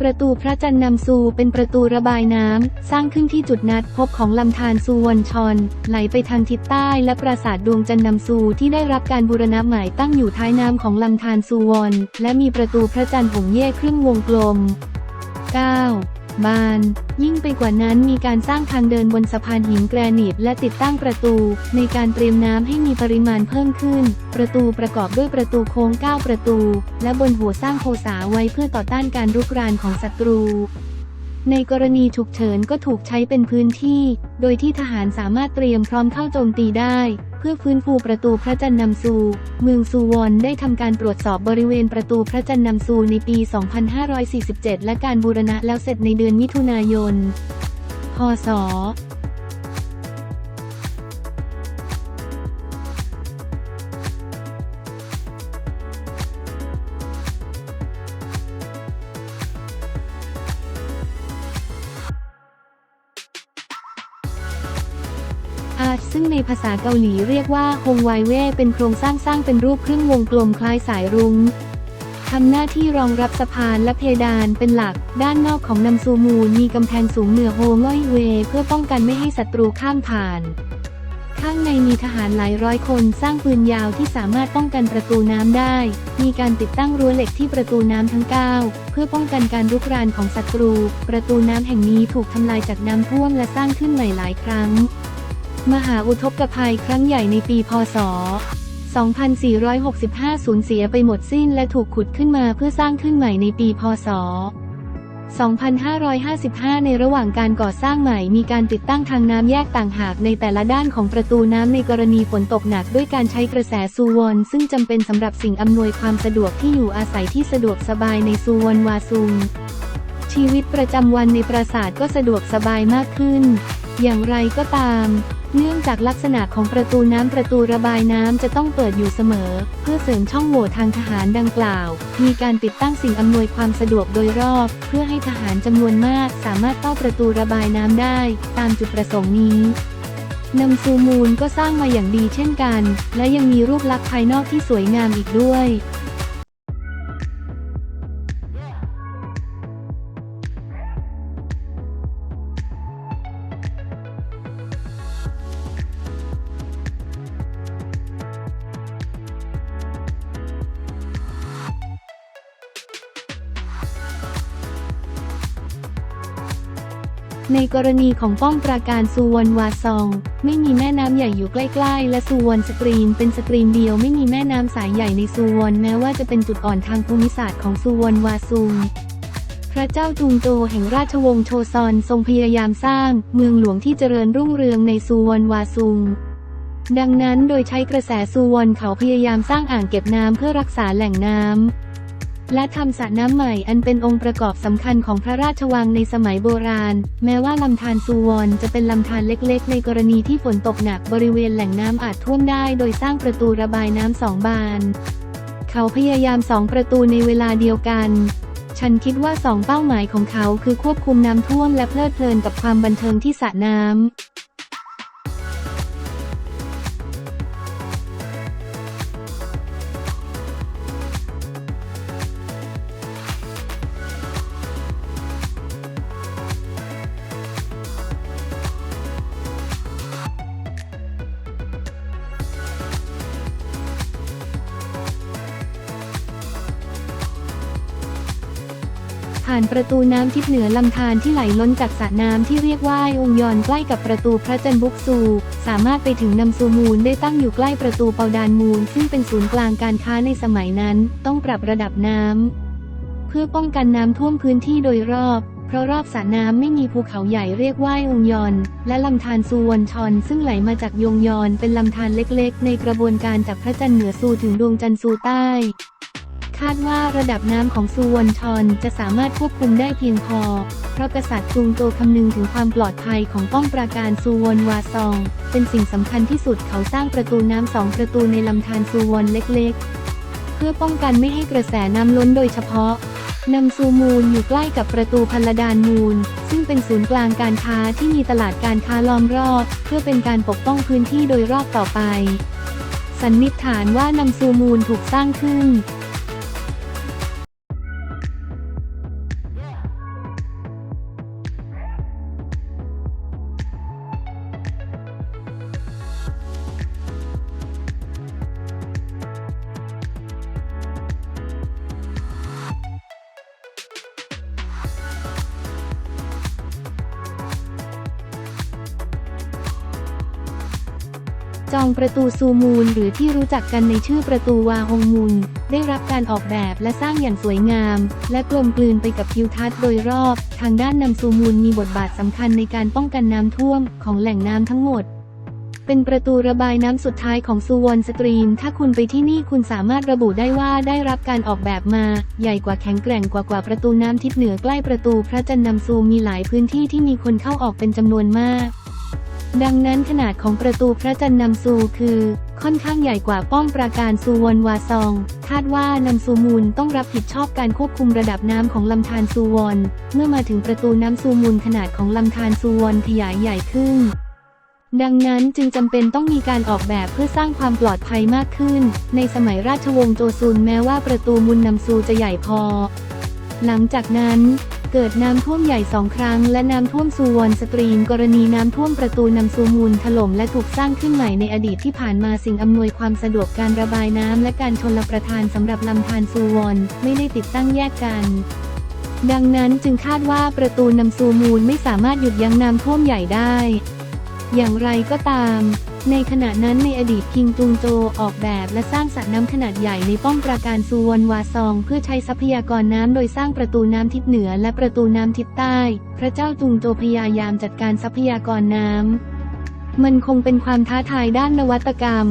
ประตูพระจันทร์นำซูเป็นประตูระบายน้ำ สร้างขึ้นที่จุดนัดพบของลำธารซูวอนชอน ไหลไปทางทิศใต้และปราสาทดวงจันทร์นำซูที่ได้รับการบูรณะใหม่ตั้งอยู่ท้ายน้ำของลำธารซูวอนและมีประตูพระจันทร์หงเย่ครึ่งวงกลม 9. บาน ยิ่งไปกว่านั้นมีการสร้างทางเดินบนสะพานหินแกรนิตและติดตั้งประตู ในการเตรียมน้ำให้มีปริมาณเพิ่มขึ้น ประตูประกอบด้วยประตูโค้ง 9 ประตู และบนหัวสร้างโคสาไว้เพื่อต่อต้านการรุกรานของศัตรูในกรณีฉุกเฉินก็ถูกใช้เป็นพื้นที่ โดยที่ทหารสามารถเตรียมพร้อมเข้าโจมตีได้ เพื่อฟื้นฟูประตูพระจันทร์นำซู เมืองซูวอนได้ทำการตรวจสอบบริเวณประตูพระจันทร์นำซูในปี 2547 และการบูรณะแล้วเสร็จในเดือนมิถุนายน พศ ซึ่งในภาษาเกาหลีเรียกว่าฮงไวเว่เป็นโครงสร้างสร้างเป็นรูปครึ่งวงกลมคล้ายสายรุง้งทำหน้าที่รองรับสะพานและเพดานเป็นหลัก ด้านนอกของนำซูมูลมีกำแพงสูงเหนือโฮง่อยเว เพื่อป้องกันไม่ให้ศัตรูข้ามผ่าน ข้างในมีทหารหลายร้อยคนสร้างปืนยาวที่สามารถป้องกันประตูน้ำได้ มีการติดตั้งรั้วเหล็กที่ประตูน้ำทั้ง 9 เพื่อป้องกันการรุกรานของศัตรู ประตูน้ำแห่งนี้ถูกทำลายจากน้ำท่วมและสร้างขึ้นใหม่หลายครั้ง มหาอุทกภัยครั้งใหญ่ในปีพศ 2465 สูญเสียไปหมดสิ้นและถูกขุดขึ้นมาเพื่อสร้างขึ้นใหม่ในปีพศ 2555 ในระหว่างการก่อสร้างใหม่มีการติดตั้งทางน้ำแยกต่างหากในแต่ละด้านของประตูน้ำในกรณีฝนตกหนักด้วยการใช้กระแสซูวอนซึ่งจำเป็นสำหรับสิ่งอำนวยความสะดวกที่อยู่อาศัยที่สะดวกสบายในซูวอนวาซุงชีวิตประจำวันในปราสาทก็สะดวกสบายมากขึ้น อย่างไรก็ตาม เนื่องจากลักษณะของประตูน้ำประตูระบายน้ำจะต้องเปิดอยู่เสมอ เพื่อเสริมช่องโหว่ทางทหารดังกล่าว มีการติดตั้งสิ่งอำนวยความสะดวกโดยรอบ เพื่อให้ทหารจำนวนมากสามารถเข้าประตูระบายน้ำได้ ตามจุดประสงค์นี้นำซูมูลก็สร้างมาอย่างดีเช่นกัน และยังมีรูปลักษณ์ภายนอกที่สวยงามอีกด้วย ในกรณีของป้อมปราการซูวอนวาซอง ไม่มีแม่น้ำใหญ่อยู่ใกล้ๆ และซูวอนสกรีนเป็นสกรีนเดียวไม่มีแม่น้ำสายใหญ่ในซูวอนแม้ว่าจะเป็นจุดอ่อนทางภูมิศาสตร์ของซูวอนวาซุงพระเจ้าจุงโจแห่งราชวงศ์โชซอนทรงพยายามสร้างเมืองหลวงที่เจริญรุ่งเรืองในซูวอนวาซุง ดังนั้นโดยใช้กระแสซูวอนเขาพยายามสร้างอ่างเก็บน้ำเพื่อรักษาแหล่งน้ำ และทำสระน้ำใหม่อันเป็นองค์ประกอบสำคัญของพระราชวังในสมัยโบราณ แม้ว่าลำธารซูวอนจะเป็นลำธารเล็กๆ ในกรณีที่ฝนตกหนักบริเวณแหล่งน้ำอาจท่วมได้ โดยสร้างประตูระบายน้ำสองบาน เขาพยายามสองประตูในเวลาเดียวกัน ฉันคิดว่าสองเป้าหมายของเขาคือควบคุมน้ำท่วมและเพลิดเพลินกับความบันเทิงที่สระน้ำ ผ่านประตูน้ำทิศเหนือลำธารที่ไหลล้นจากสระน้ำที่เรียกว่าองยอนใกล้กับประตูพระจันทร์บุกซู สามารถไปถึงนำซูมูลได้ตั้งอยู่ใกล้ประตูเปาดานมูล ซึ่งเป็นศูนย์กลางการค้าในสมัยนั้น ต้องปรับระดับน้ำเพื่อป้องกันน้ำท่วมพื้นที่โดยรอบเพราะรอบสระน้ำไม่มีภูเขาใหญ่เรียกว่าองยอน และลำธารซูวอนชอนซึ่งไหลมาจากยงยอนเป็นลำธารเล็กๆ ในกระบวนการจากพระจันทร์เหนือซูถึงดวงจันทร์ซูใต้ คาดว่าระดับน้ำของซูวอนชอนจะสามารถควบคุมได้เพียงพอ เพราะกษัตริย์กรุงโตคำนึงถึงความปลอดภัยของป้อมปราการซูวอนวาซอง เป็นสิ่งสำคัญที่สุดเขาสร้างประตูน้ำสองประตูในลำธารซูวอนเล็กๆ เพื่อป้องกันไม่ให้กระแสน้ำล้นโดยเฉพาะนำซูมูลอยู่ใกล้กับประตูพันลดานมูล ซึ่งเป็นศูนย์กลางการค้าที่มีตลาดการค้าล้อมรอบ เพื่อเป็นการปกป้องพื้นที่โดยรอบต่อไป สันนิษฐานว่านำซูมูลถูกสร้างขึ้น จองประตูซูมูลหรือที่รู้จักกันในชื่อประตูวาฮงมุน ได้รับการออกแบบและสร้างอย่างสวยงาม และกลมกลืนไปกับทิวทัศน์โดยรอบ ทางด้านนำซูมูลมีบทบาทสำคัญในการป้องกันน้ำท่วมของแหล่งน้ำทั้งหมด เป็นประตูระบายน้ำสุดท้ายของซูวอนสตรีม ถ้าคุณไปที่นี่คุณสามารถระบุได้ว่าได้รับการออกแบบมา ใหญ่กว่าแข็งแกร่งกว่ากว่าประตูน้ำทิศเหนือใกล้ประตูพระจันทร์นำซูมีหลายพื้นที่ที่มีคนเข้าออกเป็นจำนวนมาก ดังนั้นขนาดของประตูพระจันทร์นำซูคือ ค่อนข้างใหญ่กว่าป้อมปราการซูวอนวาซอง คาดว่านำซูมูลต้องรับผิดชอบการควบคุมระดับน้ำของลำธารซูวอน เมื่อมาถึงประตูน้ำซูมูลขนาดของลำธารซูวอนขยายใหญ่ขึ้น ดังนั้นจึงจำเป็นต้องมีการออกแบบเพื่อสร้างความปลอดภัยมากขึ้น ในสมัยราชวงศ์โจซุนแม้ว่าประตูมุนนำซูจะใหญ่พอ หลังจากนั้น เกิดน้ำท่วมใหญ่สองครั้ง และน้ำท่วมซูวอนสตรีม กรณีน้ำท่วมประตูนำซูมูลถล่มและถูกสร้างขึ้นใหม่ในอดีตที่ผ่านมาสิ่งอำนวยความสะดวกการระบายน้ำและการชนละประทานสำหรับลำธารซูวอนไม่ได้ติดตั้งแยกกันดังนั้นจึงคาดว่าประตูนำซูมูลไม่สามารถหยุดยั้งน้ำท่วมใหญ่ได้ อย่างไรก็ตาม ในขณะนั้นในอดีตคิงตุงโจออกแบบและสร้างสระน้ำขนาดใหญ่ในป้อมปราการซูวอนวาซอง เพื่อใช้ทรัพยากรน้ำโดยสร้างประตูน้ำทิศเหนือและประตูน้ำทิศใต้ พระเจ้าตุงโจพยายามจัดการทรัพยากรน้ำมันคงเป็นความท้าทายด้านนวัตกรรม